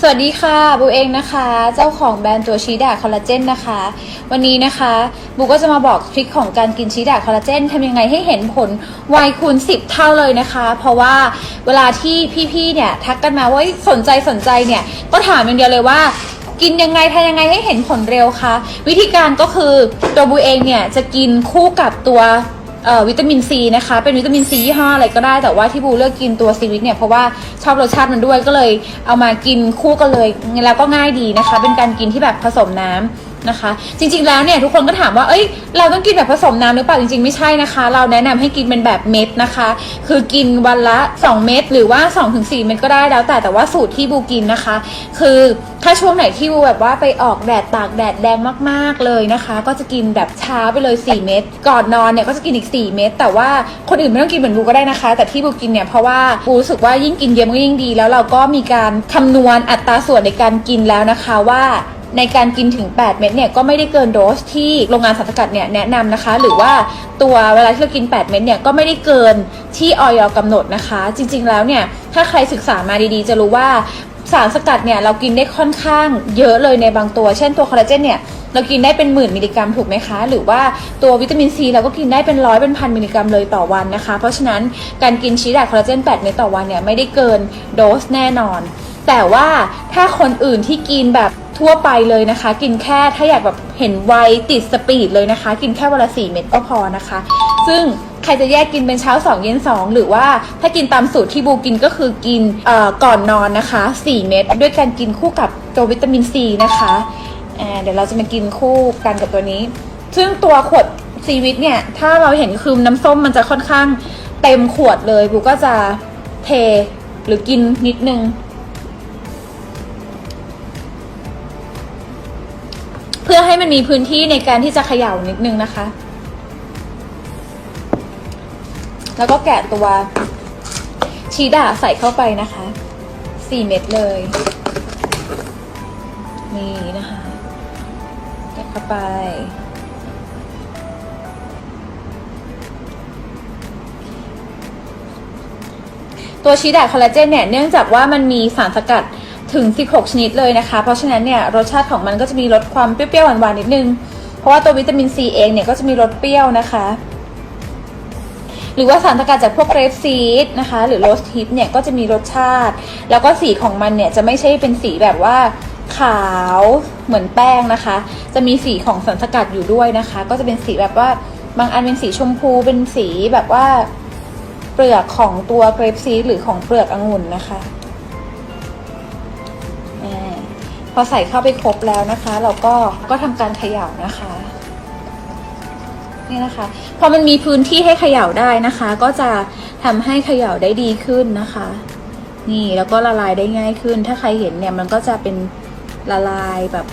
สวัสดีค่ะบูเองนะคะ เจ้าของแบรนด์ตัวชีดาคอลลาเจนนะคะ วันนี้นะคะบูก็จะมาบอกทริคของการกินชีดาคอลลาเจนทำยังไงให้เห็นผลไวคูณ 10 เท่าเลยนะคะ เพราะว่าเวลาที่พี่ๆเนี่ยทักกันมาว่าสนใจสนใจเนี่ยก็ถามอย่างเดียวเลยว่ากินยังไงทำยังไงให้เห็นผลเร็วคะ วิธีการก็คือตัวบูเองเนี่ยจะกินคู่กับตัว เอ่อวิตามินซีนะคะ เป็นวิตามินซียี่ห้ออะไรก็ได้แต่ว่าที่บูเลือกกินตัวซีวิตเนี่ยเพราะว่าชอบรสชาติมันด้วยก็เลยเอามากินคู่กันเลยแล้วก็ง่ายดีนะคะ เป็นการกินที่แบบผสมน้ำ นะคะ จริง ๆ แล้วเนี่ยทุกคนก็ถามว่า เอ้ย เราต้องกินแบบผสมน้ำหรือเปล่าจริง ๆ ไม่ใช่นะคะ เราแนะนำให้กินเป็นแบบเม็ดนะคะ คือกินวันละ 2 เม็ดหรือว่า 2-4 เม็ดก็ได้แล้วแต่แต่ว่าสูตรที่บูกินนะคะ คือถ้าช่วงไหนที่บูแบบว่าไปออกแดดตากแดดแดงมาก ๆเลยนะคะ ก็จะกินแบบเช้าไปเลย 4 เม็ดก่อนนอนเนี่ยก็จะกินอีก 4 เม็ดแต่ว่าคนอื่นไม่ต้องกินเหมือนบูก็ได้นะคะ แต่ที่บูกินเนี่ยเพราะว่าบูรู้สึกว่ายิ่งกินเยอะมันก็ยิ่งดี แล้วเราก็มีการคำนวณอัตราส่วนในการกินแล้วนะคะว่า ในการกินถึง 8 เม็ดเนี่ยก็ไม่ได้เกินโดสที่โรงงานสารสกัดเนี่ยแนะนำนะคะ หรือว่าตัวเวลาที่เรากิน 8 เม็ดเนี่ยก็ไม่ได้เกินที่ออยกำหนดนะคะ จริง ๆ แล้วเนี่ยถ้าใครศึกษามาดีๆ จะรู้ว่าสารสกัดเนี่ยเรากินได้ค่อนข้างเยอะเลยในบางตัว เช่นตัวคอลลาเจนเนี่ยเรากินได้เป็นหมื่นมิลลิกรัมถูกไหมคะ หรือว่าตัววิตามินซีเราก็กินได้เป็นร้อยเป็นพันมิลลิกรัมเลยต่อวันนะคะ เพราะฉะนั้นการกินชีสดาคอลลาเจน8เม็ดต่อวันเนี่ยไม่ได้เกินโดสแน่นอน แต่ว่าถ้าคนอื่นที่กินแบบทั่วไปเลยนะคะ กินแค่ถ้าอยากแบบเห็นไวติดสปีดเลยนะคะ กินแค่วันละ4เม็ดก็พอนะคะ ซึ่งใครจะแยกกินเป็นเช้า 2 เย็น 2 หรือว่าถ้ากินตามสูตรที่บูกินก็คือกินก่อนนอนนะคะ 4 เม็ดด้วยการกินคู่กับตัววิตามินซีนะคะเดี๋ยวเราจะมากินคู่กันกับตัวนี้ ซึ่งตัวขวดซีวิตเนี่ย ถ้าเราเห็นคือน้ำส้มมันจะค่อนข้างเต็มขวดเลยบูก็จะเทหรือกินนิดนึง เพื่อให้มันมีพื้นที่ในการที่จะเขย่านิดนึงนะคะ แล้วก็แกะตัวชีดาใส่เข้าไปนะคะสี่เม็ดเลย นี่นะคะแกะเข้าไปตัวชีดาคอลลาเจนเนี่ยเนื่องจากว่ามันมีสารสกัด ถึง 16 ชนิดเลยนะคะ เพราะฉะนั้นเนี่ยรสชาติของมันก็จะมีรสความเปรี้ยวๆหวานๆนิดนึง เพราะว่าตัววิตามินซีเองเนี่ยก็จะมีรสเปรี้ยวนะคะ หรือว่าสารสกัดจากพวกเกรปซีดนะคะ หรือโรสทิปเนี่ยก็จะมีรสชาติ แล้วก็สีของมันเนี่ยจะไม่ใช่เป็นสีแบบว่าขาวเหมือนแป้งนะคะ จะมีสีของสารสกัดอยู่ด้วยนะคะ ก็จะเป็นสีแบบว่าบางอันเป็นสีชมพูเป็นสีแบบว่าเปลือกของตัวเกรปซีดหรือของเปลือกองุ่นนะคะ พอใส่เข้าไปครบแล้วนะคะ เราก็ก็ทำการเขย่านะคะ นี่นะคะ พอมันมีพื้นที่ให้เขย่าได้นะคะ ก็จะทำให้เขย่าได้ดีขึ้นนะคะ นี่แล้วก็ละลายได้ง่ายขึ้น ถ้าใครเห็นเนี่ยมันก็จะเป็นละลายแบบ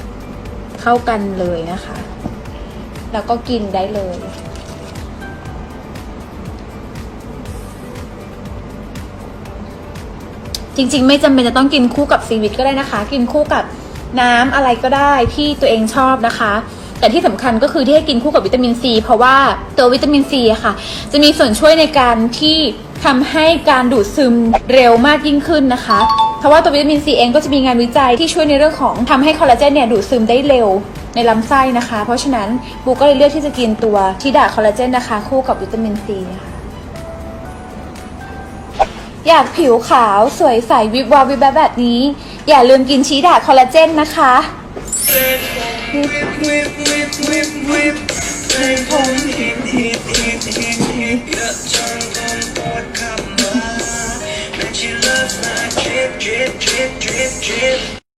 เข้ากันเลยนะคะ แล้วก็กินได้เลยจริงๆ ไม่จำเป็นจะต้องกินคู่กับซีวิตก็ได้นะคะ กินคู่กับ น้ำอะไรก็ได้ที่ตัวเองชอบนะคะ แต่ที่สำคัญก็คือที่ให้กินคู่กับวิตามินซีเพราะว่าตัววิตามินซีค่ะ จะมีส่วนช่วยในการที่ทำให้การดูดซึมเร็วมากยิ่งขึ้นนะคะเพราะว่าตัววิตามินซีเองก็จะมีงานวิจัยที่ช่วยในเรื่องของทำให้คอลลาเจนเนี่ยดูดซึมได้เร็วในลำไส้นะคะ เพราะฉะนั้นบูก็เลยเลือกที่จะกินตัวทิดาคอลลาเจนนะคะ คู่กับวิตามินซีนะคะ อยากผิวขาวสวยใสวิบวับวิบแบบแบบนี้ อย่าลืมกินชีดาคอลลาเจนนะคะ whip, whip, whip, whip. Say home, hit, hit, hit.